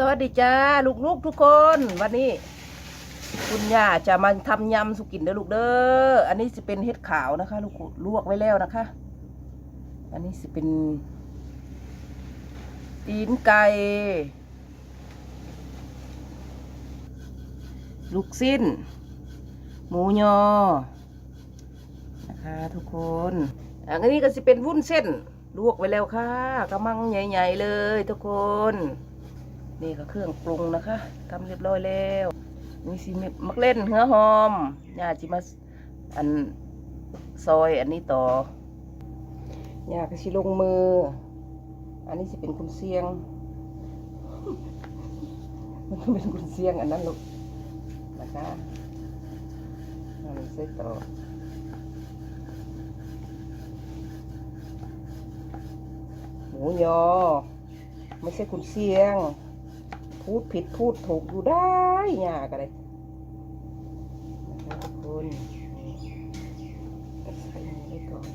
สวัสดีจ้าลูกๆทุกคน วันนี้ คุณย่าจะมาทำยำสุกินเด้อลูกเด้ออันนี้จะเป็นเห็ดขาวนะคะ ลูกลวกไว้แล้วนะคะ อันนี้จะเป็นตีนไก่ลูกสิ้น หมูยอนะคะ ทุกคนอันนี้ก็จะเป็นวุ้นเส้น ลวกไว้แล้วค่ะกระมังใหญ่ ๆ เลย ทุกคน นี่ก็เครื่องปรุงนะคะทำเรียบร้อยแล้วนี่สิมักเล่นเหือหอมย่าจิมาอันซอยอันนี้ต่อย่าก็สิลงมือ อันนี้สิเป็นคุณเสียง มันเป็นคุณเสียงอันนั้นลูกนะคะอันนี้ใส่ต่อหมูยอไม่ใช่คุณเสียง พูดผิดพูดถูกอยู่ได้ยากอะไรนะคะทุกคนใส่ไว้ก่อน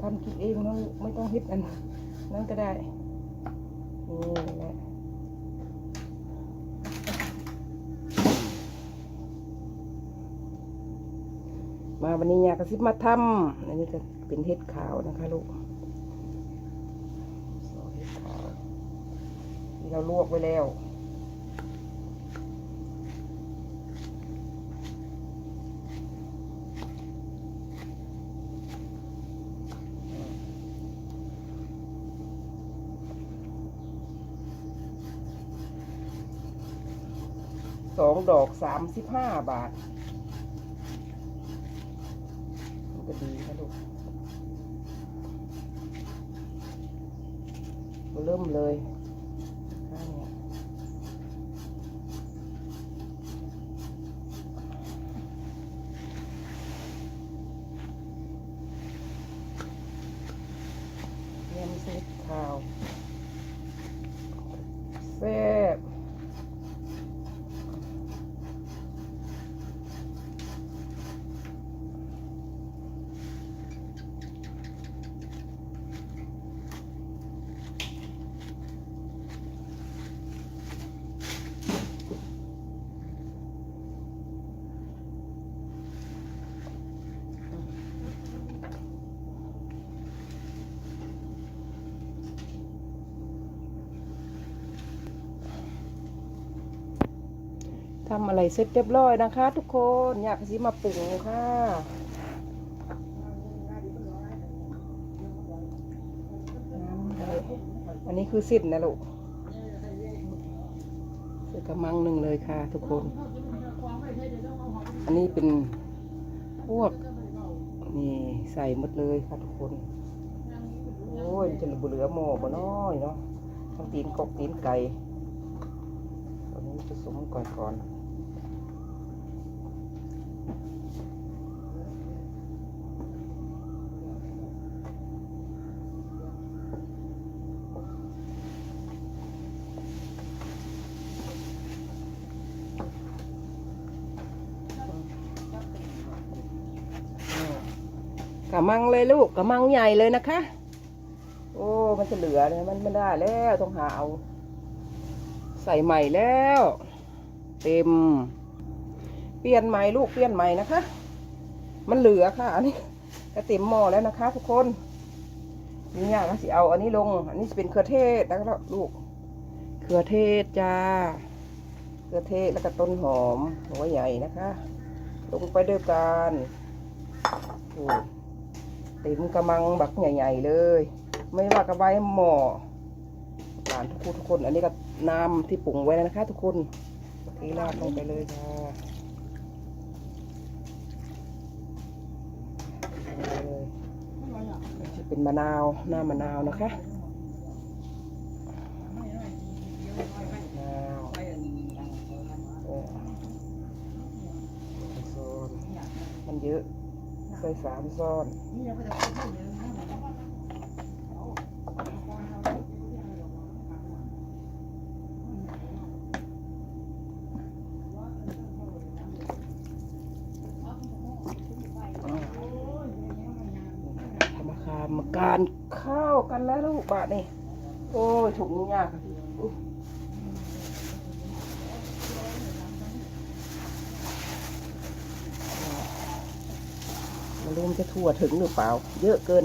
ทำกินเองไม่ต้องฮิตอันนั้นก็ได้นี่แหละ วันนี้ยากระซิบมาทำอันนี้ก็เป็นเห็ดขาวนะคะลูกเห็ดขาวเราลวกไว้แล้วสองดอกสามสิบห้าบาท มัน ก็ดีนะลูกเริ่มเลยข้างเนี้ยยำเส้นข้าวแซ่บ ทำอะไรเสร็จเรียบร้อยนะคะ ทุกคนอยากสิมาปรุงค่ะอันนี้คือสิ้นนะลูกคือกระมังหนึ่งเลยค่ะ ทุกคน อันนี้เป็นพวกนี่ใส่หมดเลยค่ะทุกคน โอ้ยจะเหลือหม้อบ่น้อยเนาะทั้งตีนกบตีนไก่ตอนนี้ผสมก่อนก่อน ระมังเลยลูกกระมังใหญ่เลยนะคะ โอ้ มันจะเหลือเลยมันไม่ได้แล้วต้องหาเอา ใส่ใหม่แล้ว เต็ม เปลี่ยนใหม่ลูกเปลี่ยนใหม่นะคะ มันเหลือค่ะอันนี้ก็เต็มหม้อแล้วนะคะ ทุกคนนี่ยางนะสิเอาอันนี้ลง อันนี้จะเป็นเครือเทศนะครับลูกเครือเทศจ้าเครือเทศแล้วก็ต้นหอมหัวใหญ่นะคะ ลงไปด้วยกันโอ้ เต็มกระมังบักใหญ่ ๆ เลย ไม่ว่ากระใบหม้อหลานทุกคนทุกคน อันนี้ก็น้ำที่ปรุงไว้แล้วนะคะ ทุกคนทีราดลงไปเลยค่ะเลยนี่จะเป็นมะนาวหน้ามะนาวนะคะมันเยอะ ใส่สามซ้อนมาคาเมการข้าวกันแล้วลูกบาทนี่โอ้ยถุงยากค่ะ ไม่รู้มันจะทั่วถึงหรือเปล่า เยอะเกิน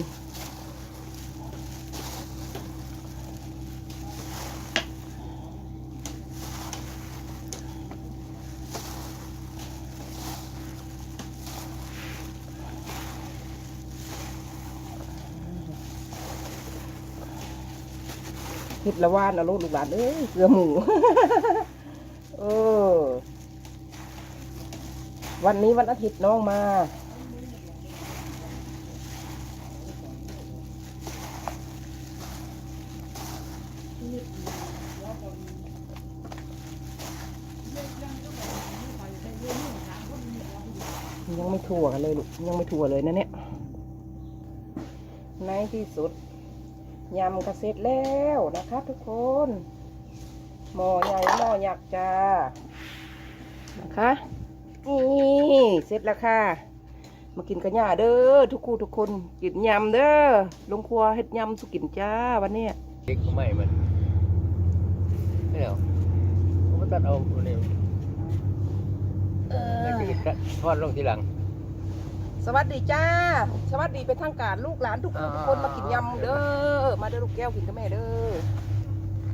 เห็ดละว่านเอาลูกลูกหลาน เอ้ย เกลือหมู เออวันนี้วันอาทิตย์น้องมา ทั่วกันเลยลูกยังไม่ทั่วเลยนะเนี่ยในที่สุดยำก็เสร็จแล้วนะคะทุกคนหม้อใหญ่หม้อยักษ์จ้านะคะนี่เสร็จแล้วค่ะ มากินกันย่าเด้อทุกคู่ทุกคนกินยำเด้อลงครัวเฮ็ดยำสุกินจ้าวันเนี้ยเด็กก็ไม่มันไม่เอาผมก็ตัดเอาตัวนี้แล้วก็จะทอดลงทีหลัง สวัสดีจ้า สวัสดีเป็นทางการลูกหลานทุกคู่ทุกคนมากินยำเด้อ มาเด้อลูกแก้วกินกับแม่เด้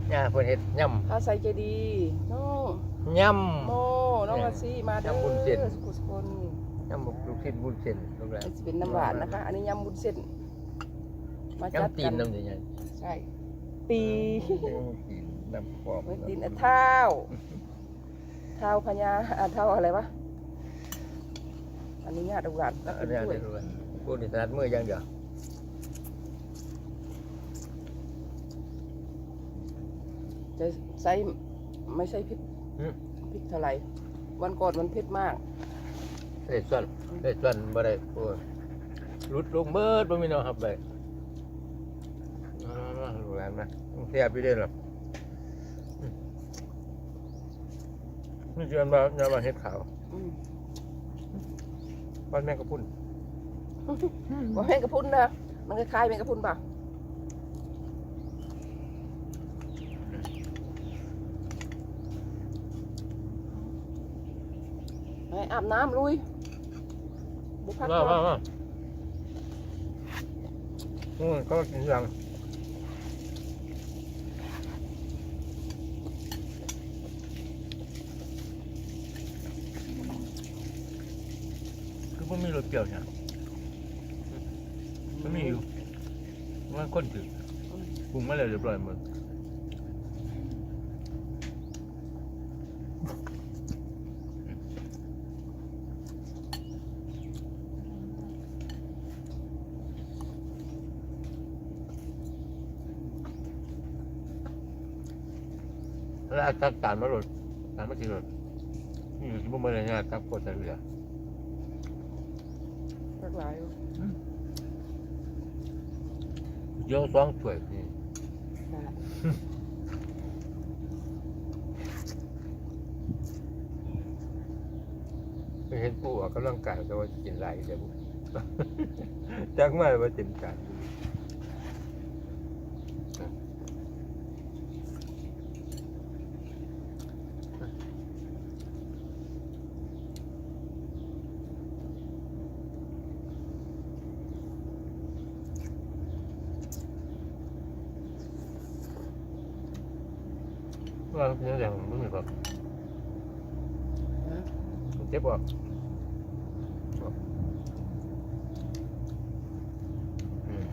อย่าเพิ่นเฮ็ดย่ข้าวใส่ใจดีน้องำย่โมน้องอาซีมาเด้อยำบุญเส้นสุขุสุคนำย่ำลูกชิ้นบุญเส้นลูกหลานมันจะเป็นน้ำหวานนะคะ อันนี้ยำบุญเส้นมาจัดย่ำตีกันนน้ำใหญ่ใช่ตีๆย่ำตีนน้ำปอบไว้ตีนอะเท้าเท้าพญาอะเท้าอะไรวะ อันนี้ญาติหลานก็อัเป็นนนี้ด้วยเดี๋ยวดูกันพูดในถนัดมืออย่างเดียวจะใส่ไม่ใส่พริกอืมพริกเท่าไหร่วันก่อนมันเผ็ดมาก เด็ดส่วนเด็ดส่วนบ่ได้พูดรุดลงเบิดบ่มีแนวหับไปมาๆๆลูกหลานมาต้องเสียบไปเด้อหรออืมนี่เชื่อว่าอย่ามาเฮ็ดขาว อืม บ้านแม่ก็พุ่นว่าแมงกะพรุนนะมันคล้ายๆแมงกะพรุนป่ะไปอาบน้ำลุยบุพักมาก่อมานมาอืมก็กินยัง คือมันมีรสเปรี้ยวเนี่ยมันมีอยู่มันข้นถึงปรุงมาแล้วเรียบร้อยหมดแล้วอาตักตานมาหลดตานมากินหลดนี่อยู่ที่บุ้มอะไรเนี่ยตักกดใส่เรือ สักหลายอยู่เยอะสองถ้วยนี่ค่ะไปเห็นปู่ออกกำลังกายแต่ว่ากินไหลายเดี๋ยวจักมาว่าเต็มจาน ว่าเป็นอย่างมันมีแบบนะเจ็บปะอืม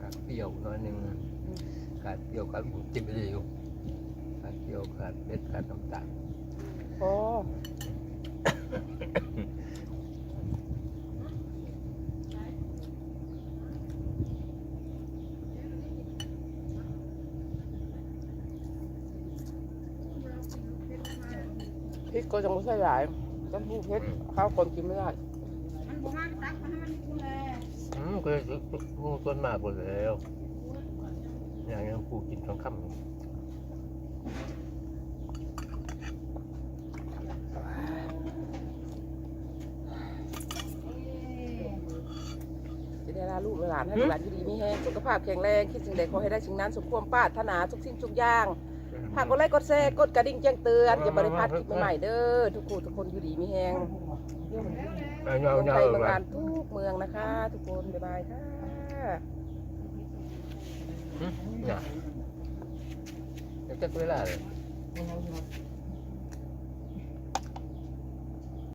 ขาดเปรี้ยวหน้อยหนึงขา ดเปรี้ยวขาดบุญจิ้มไปเลยอยู่ขาดเปรี้ยวขาดเผ็ดขาดน้ำตาลโอ้พริกก็จะไม่ใช่หลายต้องพูดเผ็ดข้าวคนกินไม่ได้มันก็งูต้นมากกว่าแล้ว อย่างนี้ปูกินทองคำจะได้ลาลูกหลานให้ลูกหลานอยู่ดีมีแรงสุขภาพแข็งแรงคิดสิ่งใดขอให้ได้สิ่งนั้นสมความปรารถนาทุกสิ่งทุกอย่างหากกดไลค์กดแชร์กดกระดิ่งแจ้งเตือนอย่าบริพลาดคลิปใหม่ๆเด้อทุกคนทุกคนอยู่ดีมีแรงเอาเมืเงาองเงาไทยเลเมืองยลานทุกเมืองนะคะ ทุกคนบ๊ายบายค่ะ เนี่ยจะเวลาเลยยังไงอยู่